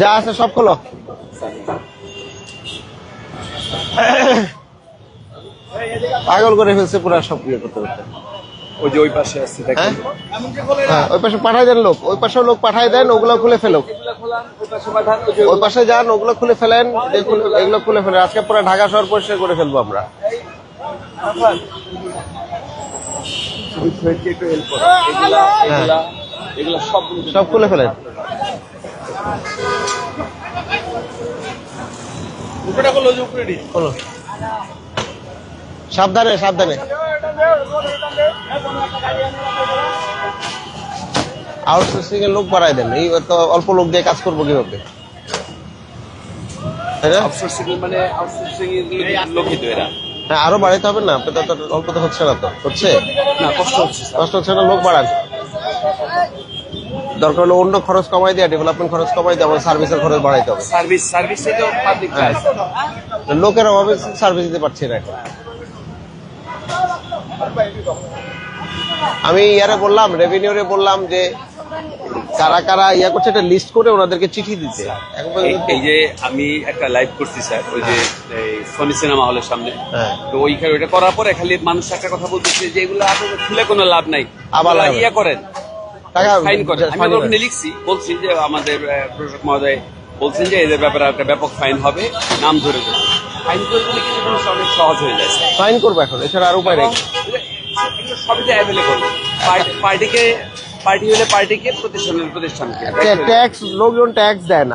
যা আছে সব খোলো। পাগল করে ফেলছে পুরা সব ইয়ে করতে করতে। ওই যে ওই পাশে আছে দেখেন। হ্যাঁ? হ্যাঁ, ওই পাশে পাঠাই দেন লোক। ওই পাশেও লোক পাঠাই দেন ওগুলো খুলে ফেলো ওই পাশে যান ওগুলো খুলে ফেলেন এগুলো খুলে ফেলেন। আজকে পুরো ঢাকা শহর পরিষ্কার করে ফেলব আমরা। সবগুলো সব খুলে ফেলেন। সাবধানে সাবধানে। আউটসোর্সিং এর লোক বাড়াই দেন। এই তো অল্প লোক দিয়ে কাজ করব কীভাবে? তাই না? আউটসোর্সিং মানে আউটসোর্সিং এর লোকই তো এরা। হ্যাঁ আরও বাড়াইতে হবে না। অল্প তো হচ্ছে না তো। হচ্ছে? না কষ্ট হচ্ছে কষ্ট হচ্ছে না লোক বাড়ান। দরকার হলে অন্য খরচ কমাই দেওয়া ডেভেলপমেন্ট খরচ কমাই দেওয়া সার্ভিসের খরচ বাড়াইতে হবে। সার্ভিস সার্ভিস তো পাবলিক। লোকের অভাবে সার্ভিস দিতে পারছি না এখন। আমি ইয়ারে বললাম রেভিনিউরে বললাম যে কারা কারা ইয়া করছে একটা লিস্ট করে ওনাদেরকে চিঠি দিতে। এই- যে আমি একটা লাইভ করছি স্যার ওই যে সনি সিনেমা হলের সামনে। হ্যাঁ। তো ওইখানে ওইটা করার পরে খালি মানুষ একটা কথা বলতেছে যে এগুলো খুলে কোনো লাভ নাই। আবার ইয়ে করেন। টাকা ফাইন করেন। আমি ওখানে লিখছি বলছি যে আমাদের প্রশাসক মহোদয় বলছেন যে এদের ব্যাপারে একটা ব্যাপক ফাইন হবে নাম ধরে ফাইন করে দিলে কিন্তু অনেক সহজ হয়ে যায় ফাইন করব এখন এছাড়া আর উপায় নেই। সবই তো অ্যাভেলেবল পার্টিকে পার্টি হলে পার্টিকে প্রতিষ্ঠানের প্রতিষ্ঠানকে। ট্যাক্স লোকজন ট্যাক্স দেয় না।